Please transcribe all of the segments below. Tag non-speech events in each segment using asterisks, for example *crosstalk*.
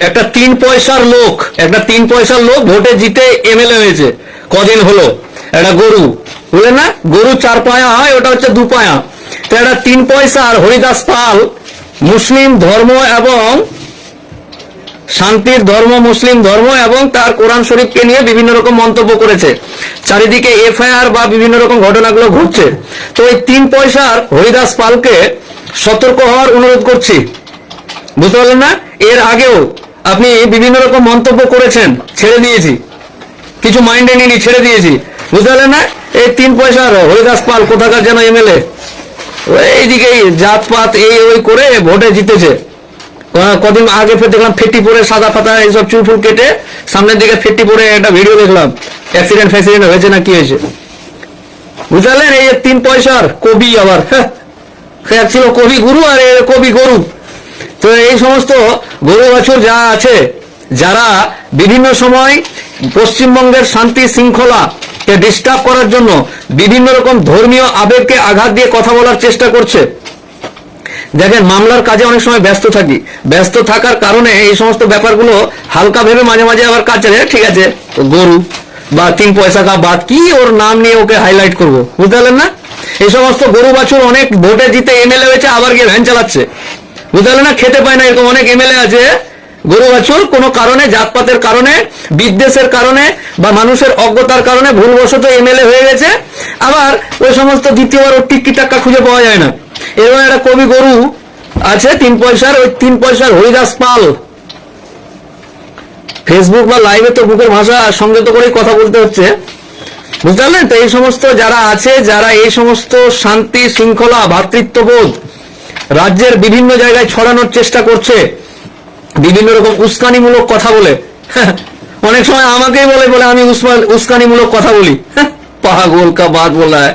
একটা তিন পয়সার লোক, একটা তিন পয়সার লোক ভোটে জিতে এমএলএ হয়েছে। কদিন হলো? একটা গরু। বুঝলেন না? গরু চার পায়া হয়, ওটা হচ্ছে দু পায়া। তো একটা তিন পয়সার হরিদাস পাল মুসলিম ধর্ম এবং শান্তির ধর্ম, মুসলিম ধর্ম এবং তার কোরআন শরীফকে নিয়ে বিভিন্ন রকম মন্তব্য করেছে। চারিদিকে এফআইআর বা বিভিন্ন রকম ঘটনাগুলো ঘটছে। তো ওই তিন পয়সার হরিদাস পালকে সতর্ক হওয়ার অনুরোধ করছি। বুঝতে পারলেন না? এর আগেও আপনি বিভিন্ন রকম মন্তব্য করেছেন, ছেড়ে দিয়েছি। কিছু মাইন্ডে নিয়ে ছেড়ে দিয়েছি। বুঝতে পারলেন না? এই তিন পয়সার হরিদাস পাল, কোথাকার যেন এমএলএ এইদিকে জাতপাত, এই ওই করে ভোটে জিতেছে। কদিন আগে ফের দেখলাম ফেটি পরে সাদা ফাতা এইসব চুল ফুল কেটে সামনের দিকে ফেটি পরে একটা ভিডিও দেখলাম। অ্যাক্সিডেন্ট ফ্যাক্সিডেন্ট হয়েছে না কি হয়েছে? বুঝতে পারলেন এই তিন পয়সার কবি আবার হ্যাঁ। ছিল কবি গুরু আর কবি গরু। তো এই সমস্ত গরু বাছুর যা আছে, যারা বিভিন্ন সময় পশ্চিমবঙ্গের শান্তি শৃঙ্খলা কে ডিস্টার্ব করার জন্য বিভিন্ন রকম ধর্মীয় আবেগকে আঘাত দিয়ে কথা বলার চেষ্টা করছে। দেখেন, মামলার কাজে অনেক সময় ব্যস্ত থাকি। ব্যস্ত থাকার কারণে এই সমস্ত ব্যাপারগুলো হালকা ভেবে মাঝে মাঝে আবার কাজ ঠিক আছে গরু বা তিন পয়সা কা বাদ কি ওর নাম নিয়ে ওকে হাইলাইট করব, বুঝতে পারলেন না? এই সমস্ত গরু বাছুর অনেক ভোটে জিতে এমএলএ হয়েছে, আবার গিয়ে ভ্যান চালাচ্ছে। পারলেন না খেতে পায় না, এরকম অনেক এমএলএ আছে। গরু বাছুর কোনো কারণে, জাতপাতের কারণে, বিদ্বেষের কারণে বা মানুষের অজ্ঞতার কারণে ভুলবশত এমএলএ হয়ে গেছে। আবার ওই সমস্ত দ্বিতীয়বার ওর টিক্কি টাক্কা খুঁজে পাওয়া যায় না। এরকম একটা কবি গরু আছে, তিন পয়সার, ওই তিন পয়সার হরিদাস পাল। ফেসবুক বা লাইভে তো বুকের ভাষা সংযত করেই কথা বলতে হচ্ছে। বুঝতে পারলেন তো? এই সমস্ত যারা আছে, যারা এই সমস্ত শান্তি, শৃঙ্খলা ভ্রাতৃত্ববোধ রাজ্যের বিভিন্ন জায়গায় ছড়ানোর চেষ্টা করছে। বিভিন্ন রকম উস্কানিমূলক কথা বলে। *laughs* অনেক সময় আমাকেই বলে বলে আমি উস্কানিমূলক কথা বলি। *laughs* পাগল কা বাদ বলা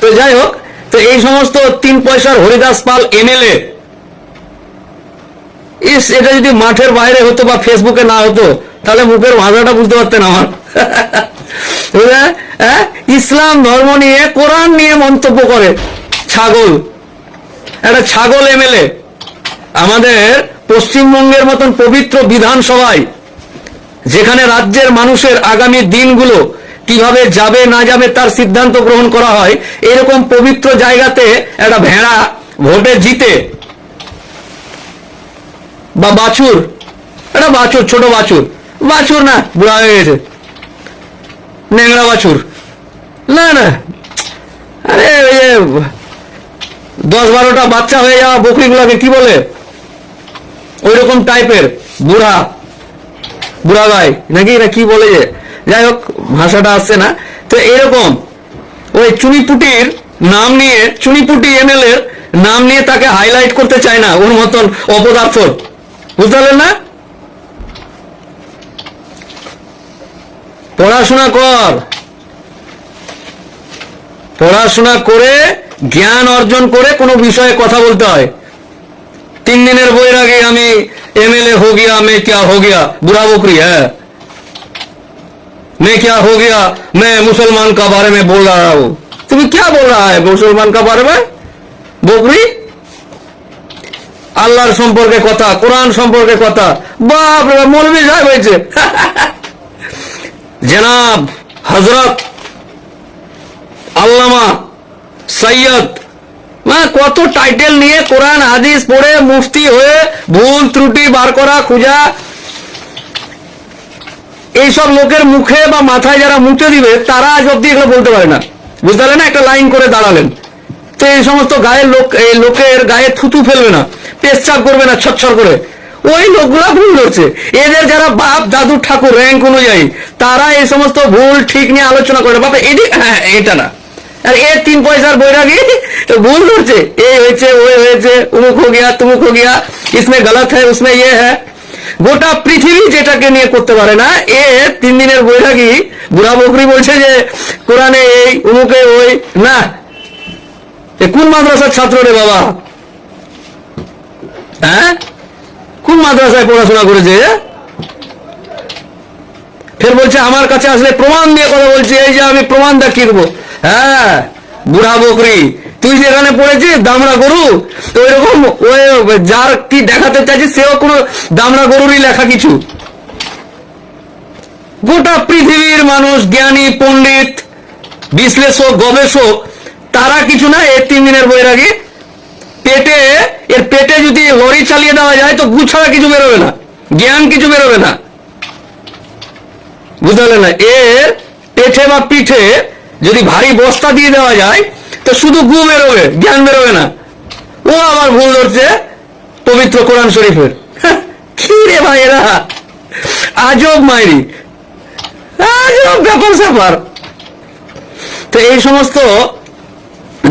তো যাই হোক, তো এই সমস্ত তিন পয়সার হরিদাস পাল এমএলএ ইস, এটা যদি মাঠের বাইরে হতো বা ফেসবুকে না হতো, তাহলে মুখের ভাষাটা বুঝতে পারতেন আমার? *laughs* হ্যাঁ? ইসলাম ধর্ম নিয়ে কোরআন নিয়ে মন্তব্য করে। ছাগল। একটা ছাগল এমএলএ। আমাদের পশ্চিমবঙ্গের মতন পবিত্র বিধানসভায়, যেখানে রাজ্যের মানুষের আগামী দিনগুলো কীভাবে যাবে, না যাবে, তার সিদ্ধান্ত গ্রহণ করা হয়, এরকম পবিত্র জায়গাতে একটা ভেড়া ভোটে জিতে, বা বাছুর, একটা বাছুর, ছোট বাছুর বাছুর না, বুড়া হয়ে গেছে নেংড়া বাছুর, না না আরে ওই যে দশ বারোটা বাচ্চা হয়ে যাওয়া বকরিগুলোকে কি বলে? ওই রকম টাইপের বুড়া বুড়া গাই। নাকি এটা কি বলে যে? যাই হোক, ভাষাটা আসছে না। তো এরকম ওই চুনিপুটির নাম নিয়ে, চুনিপুটি এমএলএ এর নাম নিয়ে তাকে হাইলাইট করতে চায় না ওর মতন অপদার্থ। বুঝতে পারলেন না? পড়াশোনা কর। পড়াশোনা করে জ্ঞান অর্জন করে কোনো বিষয়ে কথা বলতে হয় तीन दिनेर বইয়ের আগে আমি एमएलए हो गया मैं क्या हो गया बुरा बकरी है मैं क्या हो गया मैं मुसलमान का बारे में बोल रहा हूँ तुम्हें क्या बोल रहा है मुसलमान का बारे में বকরি আল্লাহর সম্পর্কে কথা কোরআন সম্পর্কে কথা বাপ রে বাপ, মৌলভী সাহেব হয়েছে *laughs* জনাব হজরত আল্লামা সৈয়দ। মানে কত টাইটেল নিয়ে কোরআন, হাদিস পড়ে মুফতি হয়ে ভুল ত্রুটি বার করা, খুঁজা। এইসব লোকের মুখে বা মাথায় যারা মুখে দিবে, তারা আজ অব্দি এগুলো বলতে পারে না। বুঝতে না? একটা লাইন করে দাঁড়ালেন। তো এই সমস্ত গায়ের লোক, এই লোকের গায়ে থুতু ফেলবে না পেশচাপ করবে না ছচ্ছর করে। ওই লোকগুলা ভুল ধরছে। এদের যারা বাপ, দাদু, ঠাকুর র্যাঙ্ক অনুযায়ী, তারা এই সমস্ত ভুল, ঠিক নিয়ে আলোচনা করে বাবা এদিক হ্যাঁ এটা না। আর এ তিন পয়সার বৈরাগী? ভুল ধরছে। এই হয়েছে ওই হয়েছে, উমুক হো গিয়া, তুমুক হো গিয়া, ইসমে গলত হ্যাঁ উসমে ইয়ে হ্যাঁ গোটা পৃথিবী যেটাকে নিয়ে করতে পারে না, এ তিন দিনের বৈরাগী। বুড়া বকরি বলছে যে, কোরআনে এই, উমুকে ওই, না। এ কোন মাদ্রাসার ছাত্র রে বাবা? হ্যাঁ? কোন মাদ্রাসায় পড়াশোনা করেছে? ফের বলছে, আমার কাছে আসলে প্রমাণ দিয়ে কথা বলছে, এই যে আমি প্রমাণ দেখিয়ে দেবো। হ্যাঁ বুড়া বকরি, তুই যেখানে পড়েছিস দামড়া গরু? তো ওইরকম ওই যার কি দেখাতে চাইছিস সেও কোনো দামড়া গরুরই লেখা কিছু। গোটা পৃথিবীর মানুষ, জ্ঞানী, পণ্ডিত, বিশ্লেষক, গবেষক, তারা কিছু না এই তিন দিনের বৈরাগী। পেটে, এর পেটে যদি লরি চালিয়ে দেওয়া যায়, তো গুছাড়া কিছু বেরোবে না, জ্ঞান কিছু বেরোবে না। বুঝতে পারলেন না? এর পেটে বা পিঠে যদি ভারী বস্তা দিয়ে দেওয়া যায় তো শুধু গু বেরোবে জ্ঞান বেরোবে না। ও আবার ভুল ধরছে পবিত্র কোরআন শরীফের। হ্যাঁ, কি রে আজব মাইরি। আজব ব্যাপার স্যাপার। তো এই সমস্ত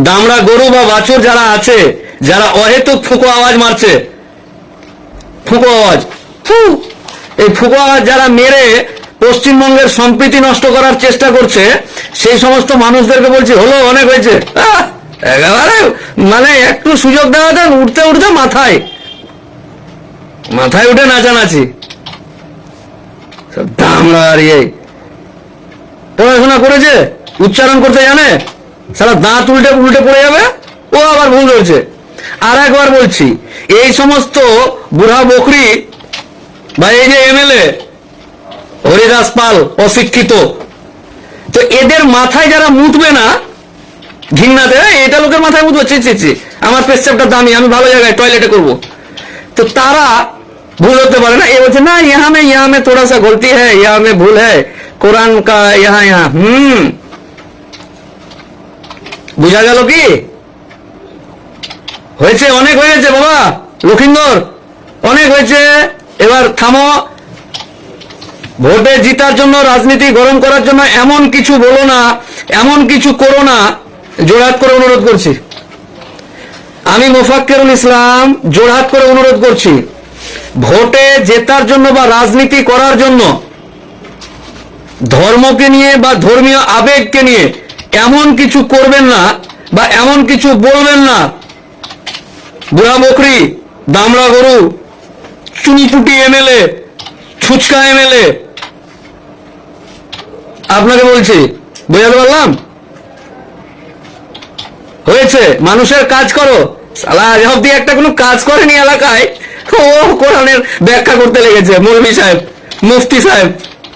দামড়া গরু বা বাছুর যারা আছে যারা অহেতুক ফুকো আওয়াজ মারছে ফুকো আওয়াজ ফু এই ফুকো আওয়াজ যারা মেরে পশ্চিমবঙ্গের সম্প্রীতি নষ্ট করার চেষ্টা করছে, সেই সমস্ত মানুষদেরকে বলছি, হলো, অনেক হয়েছে। মানে একটু সুযোগ দেওয়া দেন, উঠতে উঠতে মাথায় মাথায় উঠে নাচানাচি। ইয়ে। পড়াশোনা করেছে, উচ্চারণ করতে জানে, সারা দাঁত উল্টে উল্টে পড়ে যাবে, ও আবার ভুল হয়েছে আর একবার বলছি, এই সমস্ত বুড়া বকরি বা এই যে এমএলএ হরিদাস পাল অশিক্ষিত। তো এদের মাথায় যারা মুটবে না ঘিন্নাতে এটা লোকের মাথায় মুটবে চি চি আমার পেশাবটা দামি, আমি ভালো জায়গায় টয়লেটে করব। তো তারা ভুল হতে পারে না, এ বলছে, না, ইহা মে ইহা মে থোড়া সা গলতি হ্যাঁ ইহা মে ভুল হ্যাঁ কোরআন কা ইহা ইহা। হুম। বুঝা গেল কি? হয়েছে, অনেক হয়েছে, বাবা, লক্ষিন্দর, অনেক হয়েছে। এবার থামো ভোটে জিতার জন্য রাজনীতি গরম করার জন্য এমন কিছু বলো না, এমন কিছু করো না জোড়হাত করে অনুরোধ করছি। আমি মোফাক্কেরুল ইসলাম জোড়হাত করে অনুরোধ করছি। ভোটে জেতার জন্য বা রাজনীতি করার জন্য ধর্মকে নিয়ে বা ধর্মীয় আবেগকে নিয়ে এমন কিছু করবেন না বা এমন কিছু বলবেন না। বুড়া বকরি, দামড়া গরু চুনপুটি এমএলএ ফুচকা এমএলএ আপনাকে বলছি, বোঝাতে পারলাম? হয়েছে, মানুষের কাজ করো। সালা, আজ অব্দি একটা কোনো কাজ করেনি এলাকায়। ও কোরআনের ব্যাখ্যা করতে লেগেছে, মৌলভী সাহেব, মুফতি সাহেব।